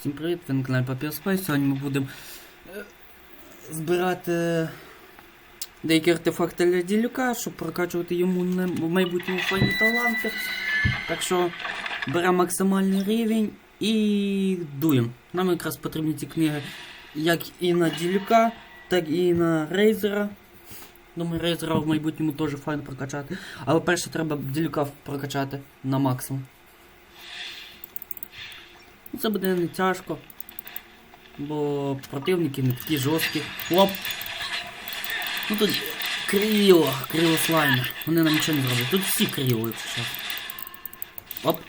Всім привіт, ви на каналі Papier Space. Сьогодні ми будемо е, збирати деякі артефакти для ділюка, щоб прокачувати йому в майбутньому файні таланти. Так що беремо максимальний рівень і дуємо. Нам якраз потрібні ці книги як і на ділюка, так і на рейзера. Думаю, рейзера в майбутньому теж файно прокачати. Але перше треба ділюка прокачати на максимум. Це буде не тяжко. Бо противники не такі жорсткі. Оп! Ну тут крило, крило слайма. Вони нам нічого не зроблять. Тут всі крило, якщо чесно. Оп.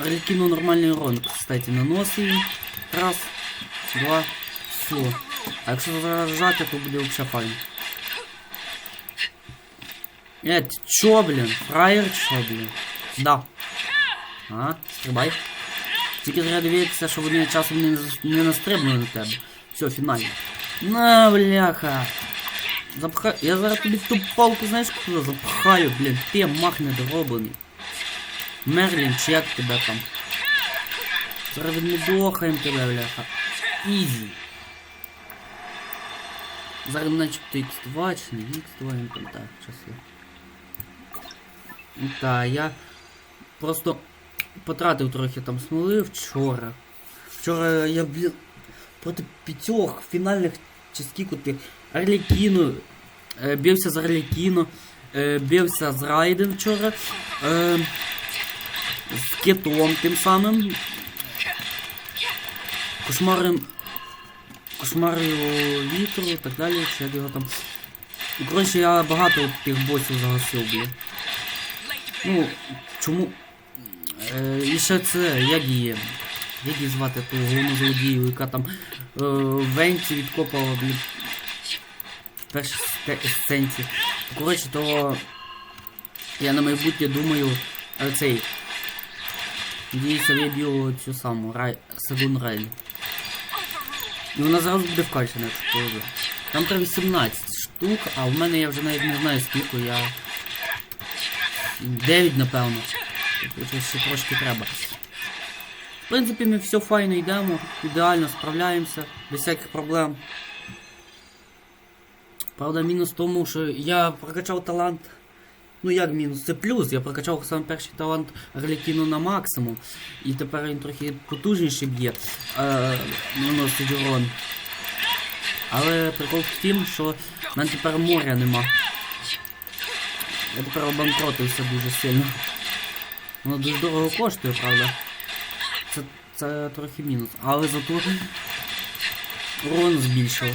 Арлекіну нормальний урон, кстати, наносить. Раз, два, все. А якщо заражати, то буде взагалі файно. Е, ти чо, блін? Фраєр чо, блін? Да. А, стрибай. Тільки зря дивитися, що вони часом не, зас- не настрибнули на тебе. Все, фінально. На, бляха. Запхай. Я зараз тобі ту палку, знаєш, куди запхаю, блін. Ти мах недороблений. Мерлін, чи як тебе там? Зараз відмудохаємо тебе, бляха. Ізі. Зараз начебто X2 чи не X2, не пам'ятаю часи. Та, я просто потратив трохи там смоли вчора. Вчора я блін проти п'ятьох фінальних чи скільки тих Арлекіну, е, бився з Арлекіно, е, бився з Райден вчора. Е, з китом тим самим. Кошмарим. Кошмарю вітру і так далі, як його там. Коротше, я багато тих босів загасив, блін. Ну, чому. Е, і ще це, як її. Як її звати ту головну злодію, яка там е, венці відкопала, блін. Сте- сценці. Коротше, то я на майбутнє думаю, е, цей. Надіюся, виб'ю цю саму рай... Сагун Райлі. І вона зараз буде вкачана, якщо повезе. Там треба 18 штук, а в мене я вже навіть не знаю скільки я. 9, напевно. Тобто ще трошки треба. В принципі, ми все файно йдемо, ідеально справляємося, без всяких проблем. Правда, мінус в тому, що я прокачав талант. Ну як мінус? Це плюс. Я прокачав саме перший талант Арлекіну на максимум. І тепер він трохи потужніше б'є. Е, наносить урон. Але прикол в тім, що в мене тепер моря нема. Я тепер обанкротився дуже сильно. Воно дуже дорого коштує, правда. Це, це трохи мінус. Але зато урон збільшив.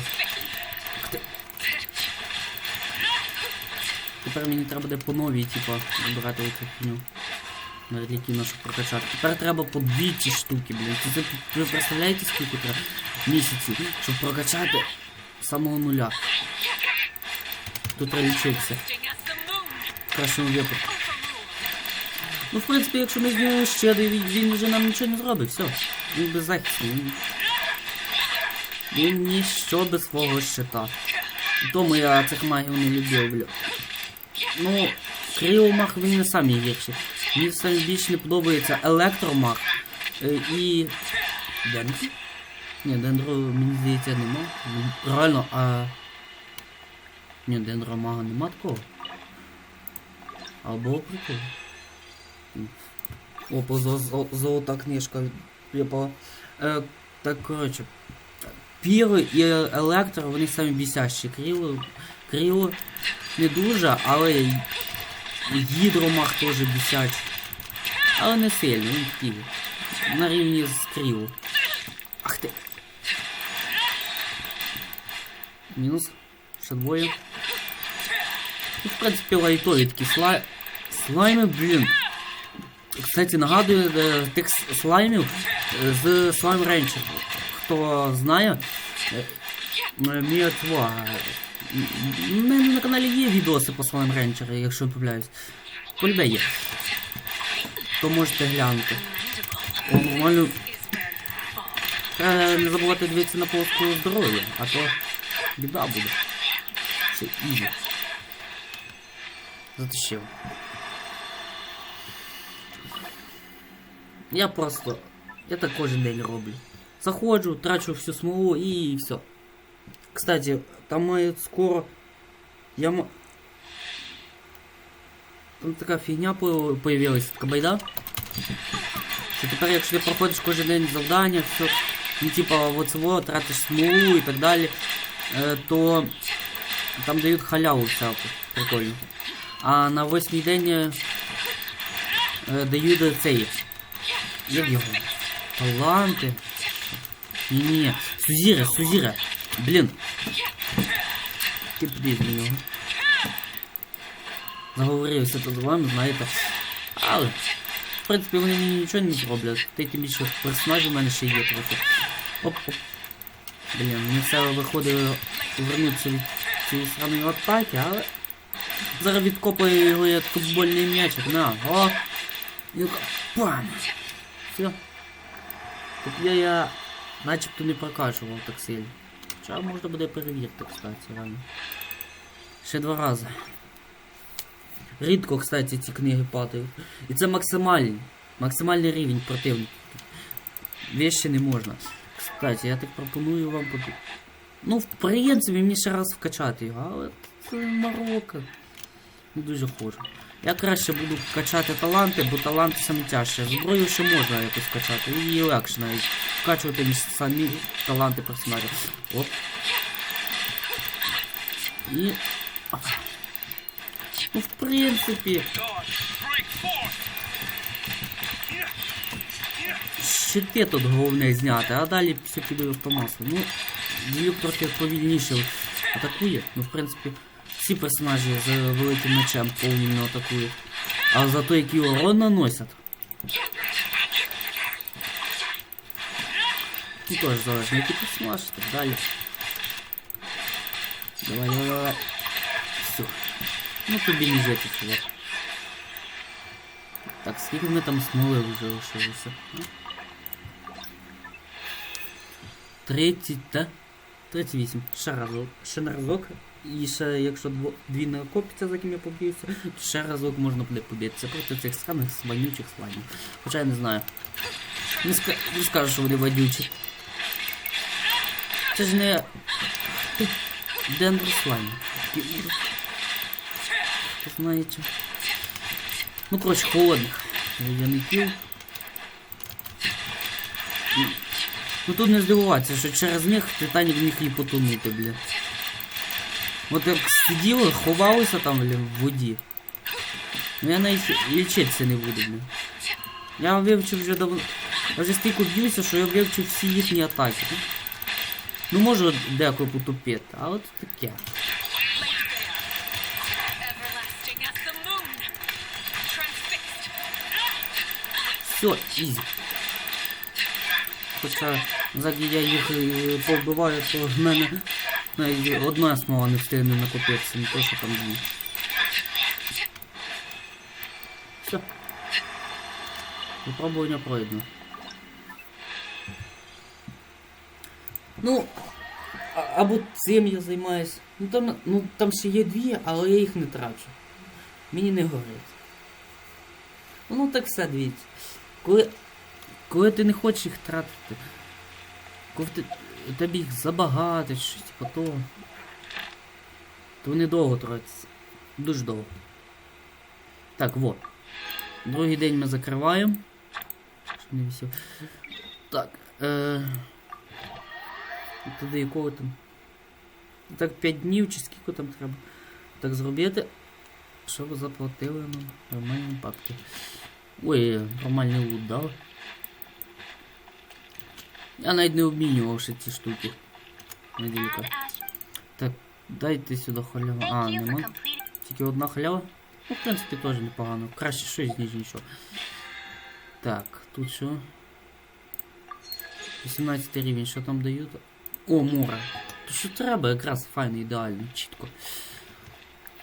Тепер мені треба буде по новій, типа, вибирати оцю фігню. На Арлекіна, щоб прокачати. Тепер треба по дві ці штуки, блін. Ви представляєте, скільки треба місяців, щоб прокачати з самого нуля. Тут треба лічитися. В. Ну, в принципі, якщо ми зробимо щедрий, він, він вже нам нічого не зробить, все. Він беззахисний. Він, він ніщо без свого щита. Тому я цих магів не любив. Ну, Кріомах він не самий гірший. Мені саме більше не подобається електромах е, і. Дендро? Ні, дендро, мені здається, нема. Реально, а. Ні, дендромага нема такого. Або прикол. Опа, зо- зо- золота книжка. Е, так, коротше. Піро і електро, вони самі бісящі. Кріло, кріло не дуже, але гідромах теж бісячий. Але не сильно, він такий. На рівні з кріло. Ах ти. Мінус. Ще двоє. Ну, в принципі, лайтові такі слай... слайми, блін. Кстати, нагадую е, тих слаймів е, з слайм Ренчер. Хто знає, е, е, мій отва. У мене на каналі є відоси по слайм Ренчеру, якщо не помиляюсь. Полюбе є. То можете глянути. О, нормально. Треба не забувати дивитися на полоску здоров'я, а то біда буде. Це ізі. Затащив. Я просто. Я так кожен день роблю. Заходжу, трачу всю смолу і все. Кстати, там має скоро. Я м... Там така фігня по- появилась, така байда. Що тепер, якщо ти проходиш кожен день завдання, все, ну типа вот цього, тратиш смолу і так далі, е, то там дають халяву всяку. Прикольно. А на восьмий день е, е, дають цей. Як його? Таланти. Ні-ні. Сузіра, Сузіра. Блін. Ти підійди до нього. Заговорився тут з вами, знаєте. В принципі, вони мені нічого не зроблять. Та й тим більше персонажі в мене ще є трохи. Оп-оп. Блін, мені все виходить повернутися від цієї сраної атаки, але. Зараз відкопаю його як футбольний м'ячик. На, о! Юка. Пам! Все. Тут я, начебто не прокачував так сильно. Хоча можна буде перевірити, кстати, реально. Ще два рази. Рідко, кстати, ці книги падають. І це максимальний. Максимальний рівень противників. Вещи не можна. Кстати, я так пропоную вам Ну, в принципі, мені ще раз вкачати його, але це Марокко. Не дуже хочу. Я краще буду качати таланти, бо таланти самі тяжче. Зброю ще можна якось качати. І легше навіть вкачувати ніж самі таланти персонажів. Оп. І. Ну, в принципі. Щити тут головне зняти, а далі все піде автомасу. Ну, Ділюк трохи повільніше атакує. Ну, в принципі, всі персонажі з великим мечем повільно атакують. А зато який урон наносять. Ну теж залежно, який персонаж і так далі. Давай, давай, давай. Все. Ну тобі не жити сюди. Так, скільки ми там смоли вже лишилося? 30, та? 38. Ще разок. Ще на разок. І ще, якщо дво, дві накопиться, за ким я поб'юся, то ще разок можна буде побитися проти цих самих сванючих слаймів. Хоча я не знаю. Не, ска не скажу, що вони водючі. Це ж не... Дендро слайм. Такі ужас. Хто знає чим. Ну, коротше, холодних. Я не пів. Ну тут не здивуватися, що через них Титанік міг і потонути, блін. От як сиділи, ховалися там, блін, в воді. Ну я навіть лічитися не буду, блін. Я вивчив вже давно. Я вже стільки б'юся, що я вивчив всі їхні атаки. Ну можу деколи потупити, а от таке. Все, ізі. Хоча ззаді я їх е, повбиваю, то в мене навіть одна смола не встигне накопитися, не то що там дві. Все. Випробування пройдено. Ну, або цим я займаюсь. Ну там, ну там ще є дві, але я їх не трачу. Мені не горить. Ну так все дивіться. Коли, коли ти не хочеш їх тратити, коли ти, тобі їх забагато, щось типу того, то вони довго тратяться. Дуже довго. Так, вот. Другий день ми закриваємо. Так. Е... Туди якого там? Так 5 днів чи скільки там треба. Так зробити. Щоб заплатили нам нормальні бабки. Ой, нормальний лут дав. Я навіть не обмінював ще ці штуки. Надійка. Так, дайте сюди халяву. А, нема. Тільки одна халява. Ну, в принципі, теж непогано. Краще щось, ніж нічого. Так, тут що? 18 рівень, що там дають? О, море. То що треба, якраз файно, ідеально, чітко.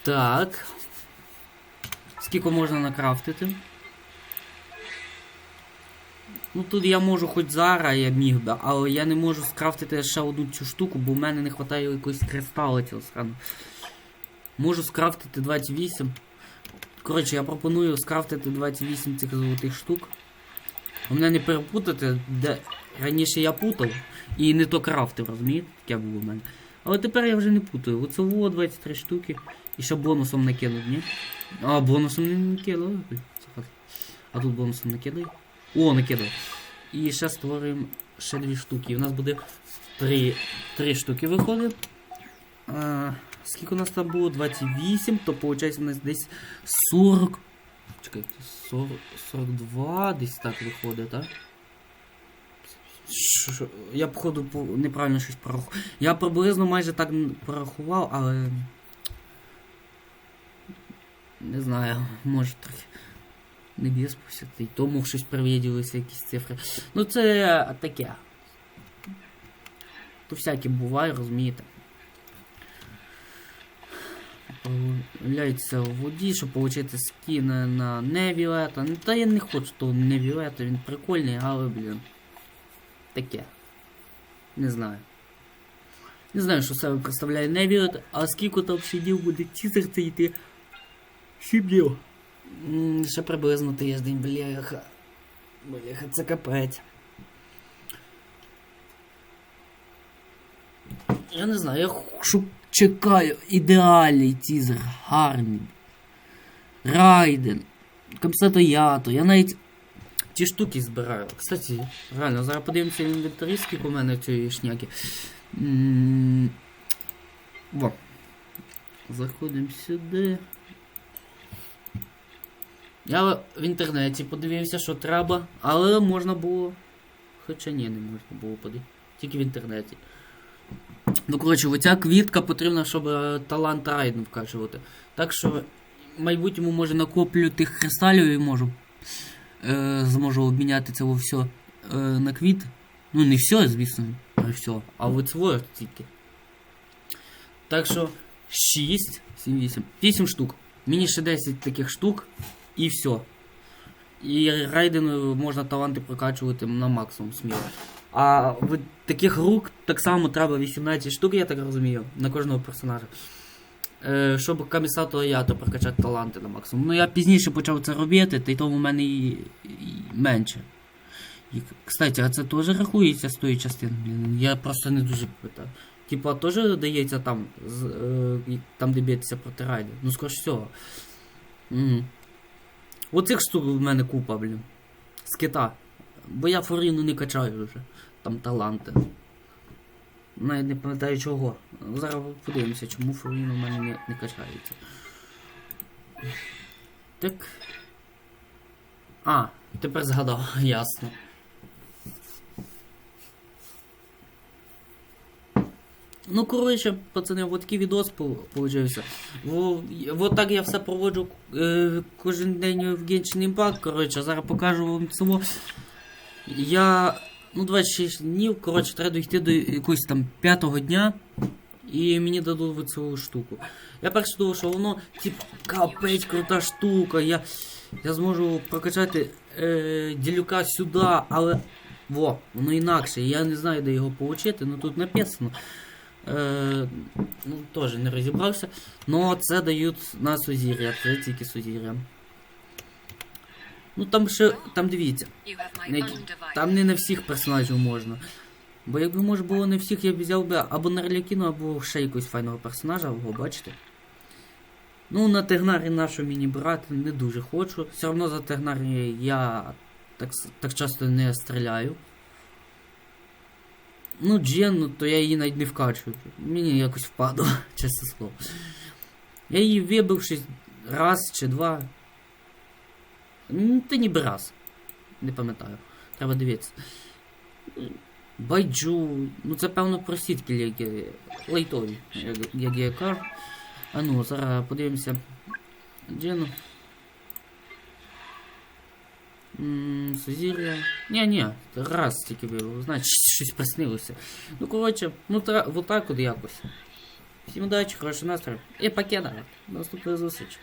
Так. Скільки можна накрафтити? Ну тут я можу хоч зараз я міг би, але я не можу скрафтити ще одну цю штуку, бо в мене не вистачає якоїсь кристали цього срану. Можу скрафтити 28. Коротше, я пропоную скрафтити 28 цих золотих штук. У мене не перепутати, де раніше я путав і не то крафтив, розумієте? Таке було в мене. Але тепер я вже не путаю. Оце було 23 штуки. І ще бонусом накинуть, ні? А, бонусом не накидали. А тут бонусом накидаю. О, накидав. І ще створюємо ще дві штуки. У нас буде три, три штуки виходить. А, скільки у нас там було? 28, то виходить у нас десь 40. Чекайте, 40, 42 десь так виходить, так? Що? Я походу по- неправильно щось порахував. Я приблизно майже так порахував, але. Не знаю, може трохи не виспався, та й тому щось привіділися якісь цифри. Ну це таке. То всяке буває, розумієте. Ляється в воді, щоб отримати скін на Невілета. Ну, та я не хочу того Невілета, він прикольний, але, блін. Таке. Не знаю. Не знаю, що себе представляє Невілет, а скільки там ще днів буде тізер це йти. Сім днів. Ще приблизно тиждень, бляха. Бляха, це капець. Я не знаю, я хочу чекаю ідеальний тізер, гарний. Райден, Камсето Ято, я навіть ті штуки збираю. Кстати, реально, зараз подивимося інвентарі, скільки у мене цієї шняки. М, Во. Заходимо сюди. Я в інтернеті подивився, що треба, але можна було. Хоча ні, не можна було подивитися. Тільки в інтернеті. Ну, коротше, оця квітка потрібна, щоб е, талант райден вкачувати. Так що в майбутньому може накоплю тих кристалів і можу. Е, зможу обміняти це все е, на квіт. Ну, не все, звісно, не все. А от своє тільки. Так що 6, 7, 8. 8 штук. Мені ще 10 таких штук і все. І райден можна таланти прокачувати на максимум сміло. А таких рук так само треба 18 штук, я так розумію, на кожного персонажа. Е, щоб камісато ято прокачати таланти на максимум. Ну я пізніше почав це робити, та й тому в мене і, і менше. І, кстати, а це теж рахується з тої частини. Я просто не дуже питаю. Типа теж дається там, з, е, там де б'ється проти райду. Ну, скоріш всього. Угу. Оцих штук в мене купа, блін. З кита. Бо я форіну не качаю вже. Там таланти. Навіть не пам'ятаю чого. Зараз подивимося, чому форін у мене не, не качається. Так. А, тепер згадав, ясно. Ну, коротше, пацани, от такий відос пол- получився. От так я все проводжу е, кожен день в Genshin Impact, коротше, зараз покажу вам цього. Я. Ну, 26 днів, коротше, треба дійти до якогось там п'ятого дня. І мені дадуть цю штуку. Я перше думав, що воно, тип, капець крута штука. Я, я зможу прокачати е, ділюка сюди, але. Во, воно інакше. Я не знаю, де його отримати, ну тут написано. Е, ну, теж не розібрався. Но це дають на сузір'я, це тільки сузір'я. Ну там ще, там дивіться. Не, там не на всіх персонажів можна. Бо якби може було не всіх, я б взяв би або Нарлякіну, або ще якогось файного персонажа, або бачите. Ну, на Тегнарі нашу мені брати не дуже хочу. Все одно за Тегнарі я так, так часто не стріляю. Ну, Дженну, то я її навіть не вкачую. Мені якось впадло, чесне слово. Я її вибив щось раз чи два. М, Та ніби раз. Не пам'ятаю. Треба дивитися. Байджу. Ну це певно просітки які лейтові, як, я кажу. А ну, зараз подивимося. Джену. Сузір'я. Ні, ні, раз тільки вибив. Значить, щось приснилося. Ну, коротше, ну та, вот так от якось. Всім удачі, хорошого настрою. І покеда. До наступної зустрічі.